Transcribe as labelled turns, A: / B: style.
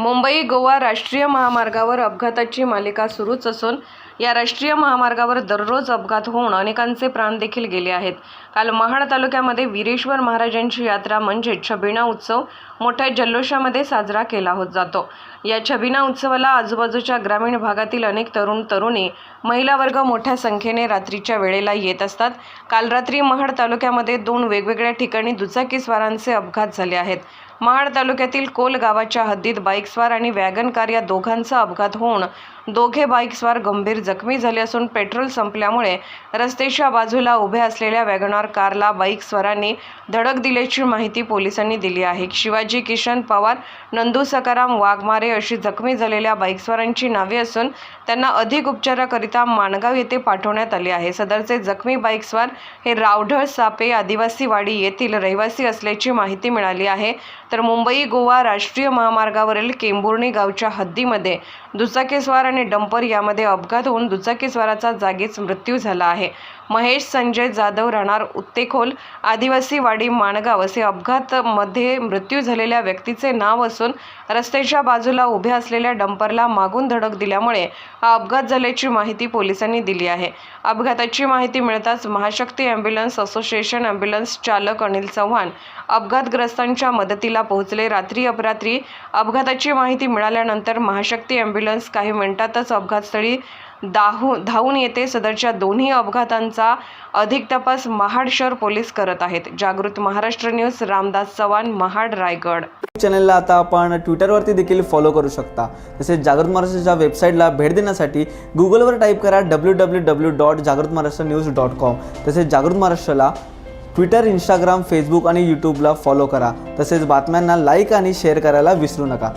A: मुंबई गोवा राष्ट्रीय महामार्गावर अपघाताची मालिका सुरूच असून या राष्ट्रीय महामार्गावर दररोज अपघात होऊन अनेकांचे प्राण देखील गेले आहेत. काल महाड तालुक्यामध्ये वीरेश्वर महाराजांची यात्रा म्हणजे छबिना उत्सव मोठ्या जल्लोषामध्ये साजरा केला होत जातो. या छबिना उत्सवाला आजूबाजूच्या ग्रामीण भागातील अनेक तरुण तरुणी महिला वर्ग मोठ्या संख्येने रात्रीच्या वेळेला येत असतात. काल रात्री महाड तालुक्यामध्ये दोन वेगवेगळ्या ठिकाणी दुचाकीस्वारांचे अपघात झाले आहेत. महाड तालुक्यातील कोल गावाच्या हद्दीत बाईकस्वार आणि वॅगन कार या दोघांचा अपघात होऊन दोघे बाईकस्वार गंभीर जखमी झाले असून पेट्रोल संपल्यामुळे रस्त्याच्या बाजूला उभ्या असलेल्या वॅगनार कारला बाईकस्वारांनी धडक दिल्याची माहिती पोलिसांनी दिली आहे. शिवाजी किशन पवार नंदू सकाराम वाघमारे अशी जखमी झालेल्या बाईकस्वारांची नावे असून त्यांना अधिक उपचाराकरिता माणगाव येथे पाठवण्यात आले आहे. सदरचे जखमी बाईकस्वार हे रावढळ सापे आदिवासीवाडी येथील रहिवासी असल्याची माहिती मिळाली आहे. तर मुंबई गोवा राष्ट्रीय महामार्गावरील केंबुर्णी गावच्या हद्दीमध्ये दुचाकीस्वार आणि डंपर यामध्ये अपघात होऊन दुचाकीस्वाराचा जागीच मृत्यू झाला आहे. महेश संजय जाधव राहणार उत्तेखोल आदिवासी वाडी माणगाव असे अपघातमध्ये मृत्यू झालेल्या व्यक्तीचे नाव असून रस्त्याच्या बाजूला उभ्या असलेल्या डंपरला मागून धडक दिल्यामुळे हा अपघात झाल्याची माहिती पोलिसांनी दिली आहे. अपघाताची माहिती मिळताच महाशक्ती ॲम्ब्युलन्स असोसिएशन ॲम्ब्युलन्स चालक अनिल चव्हाण अपघातग्रस्तांच्या मदतीला पोहोचले. रात्री अपरात्री अपघाताची माहिती मिळाल्यानंतर महाशक्ती ॲम्ब्युलन्स काही मिनिटातच अपघातस्थळी दाहू धावून येते. सदरच्या दोन्ही अपघातांचा अधिक तपास महाड शहर पोलीस करत आहेत. जागृत महाराष्ट्र न्यूज रामदास चव्हाण महाड रायगड.
B: चॅनलला आता आपण ट्विटरवरती देखील फॉलो करू शकता. तसेच जागृत महाराष्ट्राच्या वेबसाईटला भेट देण्यासाठी गुगलवर टाईप करा डब्ल्यू डब्ल्यू डब्ल्यू डॉट जागृत महाराष्ट्र न्यूज डॉट कॉम तसेच जागृत महाराष्ट्राला ट्विटर इंस्टाग्राम फेसबुक आणि यूट्यूबला फॉलो करा. तसेच बातम्यांना लाईक आणि शेअर करायला विसरू नका.